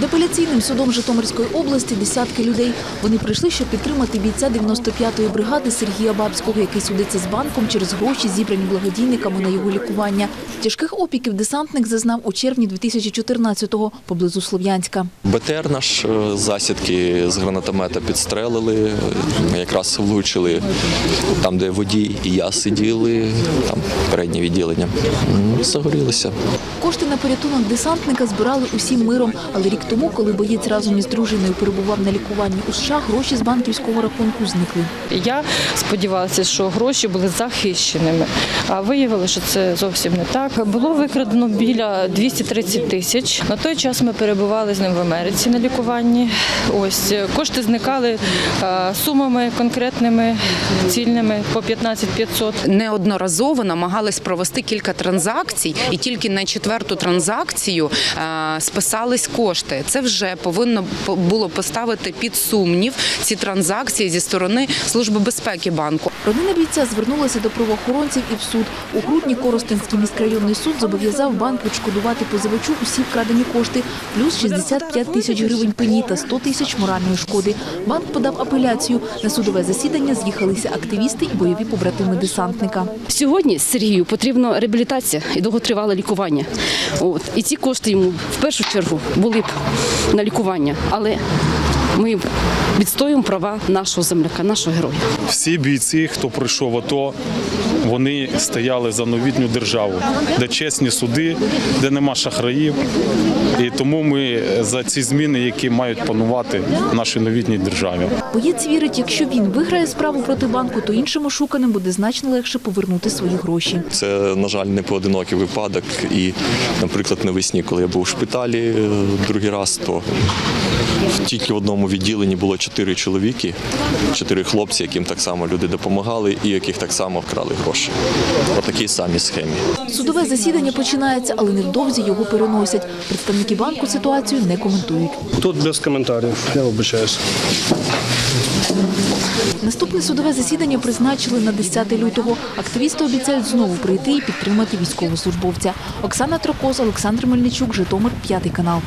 Під апеляційним судом Житомирської області десятки людей. Вони прийшли, щоб підтримати бійця 95-ї бригади Сергія Бабського, який судиться з банком через гроші, зібрані благодійниками на його лікування. Тяжких опіків десантник зазнав у червні 2014-го поблизу Слов'янська. БТР наш е, засідки з гранатомета підстрелили, е, якраз влучили там, де водій і я сиділи, там переднє відділення. Загорілися. Кошти на порятунок десантника збирали усім миром, але рік тому, коли боєць разом із дружиною перебував на лікуванні у США, гроші з банківського рахунку зникли. Я сподівалася, що гроші були захищеними, а виявилося, що це зовсім не так. Було викрадено біля 230 тисяч. На той час ми перебували з ним в Америці на лікуванні. Ось кошти зникали сумами конкретними, цільними по 15 500. неодноразово намагались провести кілька транзакцій, і тільки на четверту транзакцію списались кошти. Це вже повинно по- було поставити під сумнів ці транзакції зі сторони Служби безпеки банку. Родина бійця звернулася до правоохоронців і в суд. У грудні Коростенський міськрайонний суд зобов'язав банк відшкодувати позивачу усі вкрадені кошти, плюс 65 тисяч гривень пені та 100 тисяч моральної шкоди. Банк подав апеляцію. На судове засідання з'їхалися активісти і бойові побратими десантника. Сьогодні Сергію потрібна реабілітація і довготривале лікування. От. І ці кошти йому в першу чергу були б на лікування. Але ми відстоюємо права нашого земляка, нашого героя. Всі бійці, хто пройшов АТО, вони стояли за новітню державу, де чесні суди, де нема шахраїв. І тому ми за ці зміни, які мають панувати в нашій новітній державі. Боєць вірить, якщо він виграє справу проти банку, то іншим ошуканим буде значно легше повернути свої гроші. Це, на жаль, не поодинокий випадок. І, наприклад, навесні, коли я був у шпиталі е, другий раз, то тільки в одному відділенні було чотири чоловіки, чотири хлопці, яким так само люди допомагали і яких так само вкрали гроші. По такій самій схемі. Судове засідання починається, але невдовзі його переносять. Представники банку ситуацію не коментують. Тут без коментарів, я вибачаюся. Наступне судове засідання призначили на 10 лютого. Активісти обіцяють знову прийти і підтримати військовослужбовця. Оксана Трокоз, Олександр Мельничук, Житомир, п'ятий канал.